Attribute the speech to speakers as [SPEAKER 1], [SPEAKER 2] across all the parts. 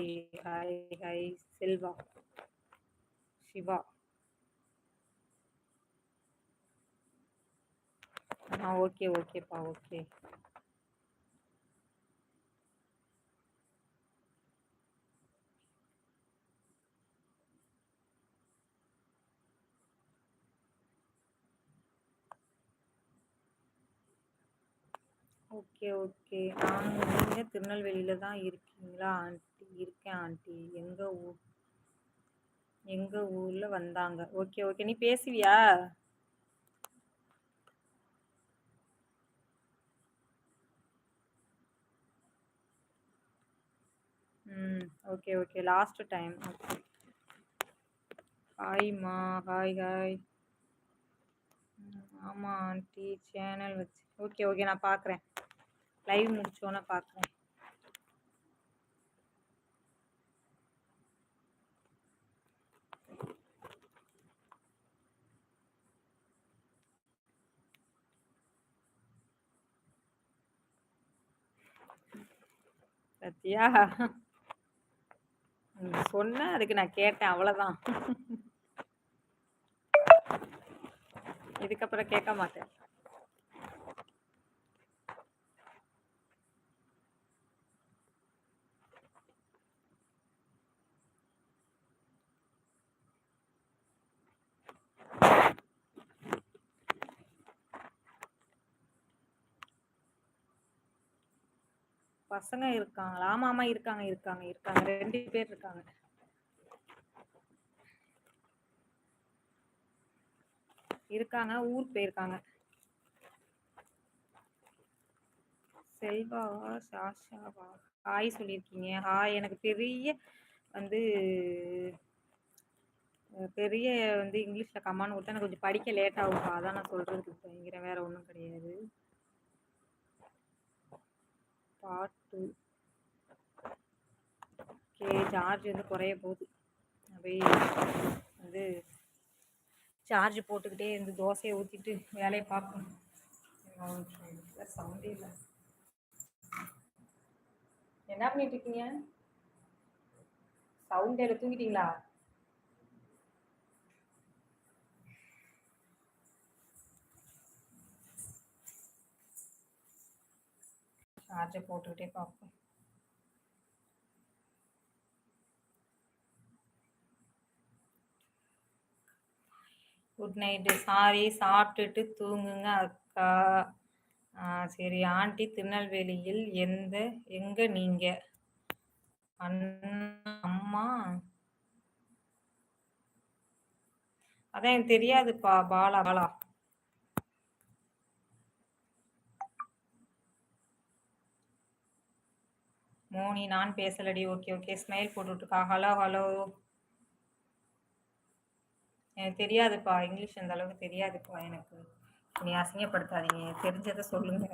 [SPEAKER 1] Hi hi Selva. Siva. ஆ okay ஓகேப்பா okay. Okay okay. நான் நீங்கள் திருநெல்வேலியில் தான் இருக்கீங்களா ஆண்டி? இருக்கேன் ஆண்டி. எங்கள் ஊர் எங்கள் ஊரில் வந்தாங்க. Okay okay. நீ பேசுவியா? ம் okay okay. Last time okay. ஹாய்மா hi hi ஆமாம் ஆண்டி. சேனல் வச்சு. Okay okay. நான் பார்க்குறேன் லைவ் முடிச்சோன்னே பார்க்குறேன் சத்தியா சொன்ன அதுக்கு நான் கேட்டேன் அவ்வளோதான் இதுக்கப்புறம் கேட்க மாட்டேன். பசங்க இருக்காங்களா? ஆமா ஆமா இருக்காங்க இருக்காங்க இருக்காங்க. ரெண்டு பேர் இருக்காங்க. இருக்காங்க ஊர் போயிருக்காங்க. செல்வாவா சாஷாவா ஹாய் சொல்லியிருக்கீங்க. ஹாய் எனக்கு பெரிய வந்து பெரிய வந்து இங்கிலீஷில் கமான்னு கொடுத்தா எனக்கு கொஞ்சம் படிக்க லேட் ஆகும்ப்பா. அதான் நான் சொல்கிறதுக்கு பயங்கரம் வேறு ஒன்றும் கிடையாது. பாட்டு. ஓகே சார்ஜ் வந்து குறைய போகுது. அப்படியே வந்து சார்ஜ் போட்டுக்கிட்டே இருந்து தோசையை ஊற்றிட்டு வேலையை பார்க்கணும். சவுண்டே இல்லை. என்ன பண்ணிட்டு இருக்கீங்க? இல்லை தூங்கிட்டீங்களா? சார்ஜை போட்டுக்கிட்டே பார்ப்போம். குட் நைட்டு சாரி சாப்பிட்டுட்டு தூங்குங்க அக்கா. சரி ஆண்டி திருநெல்வேலியில் எந்த எங்க நீங்க? அம்மா? அதான் எனக்கு தெரியாதுப்பா பாலா பாலா. மோனி நான் பேசலடி. Okay okay. ஸ்மைல் போட்டுட்ருக்கா ஹலோ ஹலோ எனக்கு தெரியாதுப்பா. இங்கிலீஷ் அந்த அளவுக்கு தெரியாதுப்பா எனக்கு. நீ அசிங்கப்படுத்தாதீங்க. தெரிஞ்சதை சொல்லுங்க.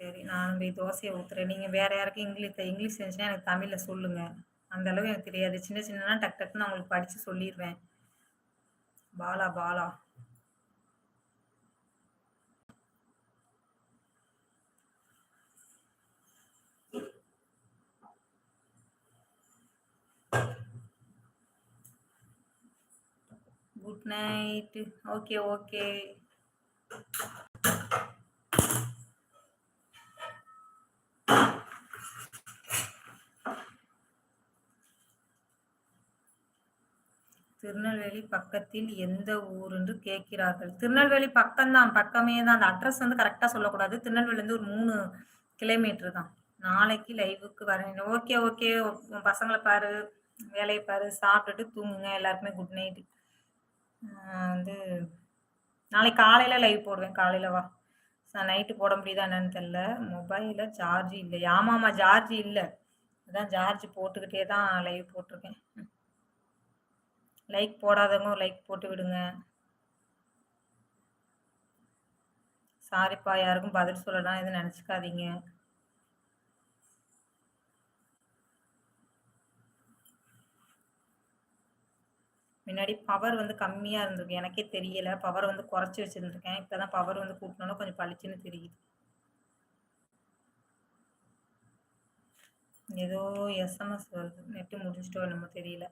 [SPEAKER 1] சரி நான் போய் தோசையை ஊற்றுறேன் நீங்கள் வேறு யாருக்கும் இங்கிலீஷ் இங்கிலீஷ் இருந்துச்சுன்னா எனக்கு தமிழில் சொல்லுங்கள் அந்த அளவுக்கு எனக்கு தெரியாது. சின்ன சின்னனா டக் டக்குன்னு நான் உங்களுக்கு படித்து சொல்லிடுவேன் Bala Bala. Good night okay okay Tirunelveli பக்கத்தில் எந்த ஊர் என்று கேட்கிறார்கள். திருநெல்வேலி பக்கம்தான் பக்கமே தான் அந்த அட்ரஸ் வந்து கரெக்டாக சொல்லக்கூடாது. திருநெல்வேலிலேருந்து ஒரு மூணு கிலோமீட்டர் தான். நாளைக்கு லைவுக்கு வரேன். ஓகே ஓகே பசங்களை பாரு வேலையை பாரு சாப்பிட்டுட்டு தூங்குங்க. எல்லாருக்குமே குட் நைட்டு வந்து நாளைக்கு காலையில் லைவ் போடுவேன். காலையில் வா. நைட்டு போட முடியுதா என்னன்னு தெரில மொபைலில் சார்ஜ் இல்லை. ஆமாம்மா சார்ஜ் இல்லை. அதான் சார்ஜ் போட்டுக்கிட்டே தான் லைவ் போட்டிருக்கேன். லைக் போடாதவங்க லைக் போட்டு விடுங்க. சாரிப்பா யாருக்கும் பதில் சொல்லலாம் எதுவும் நினச்சிக்காதீங்க. முன்னாடி பவர் வந்து கம்மியாக இருந்திருக்கு எனக்கே தெரியல. பவர் வந்து குறைச்சி வச்சுருந்துருக்கேன். இப்போ தான் பவர் வந்து கூட்டினோன்னா கொஞ்சம் பளிச்சுன்னு தெரியுது. ஏதோ எஸ்எம்எஸ் வருது. நெட்டு முடிஞ்சிட்டோ என்னமோ தெரியல.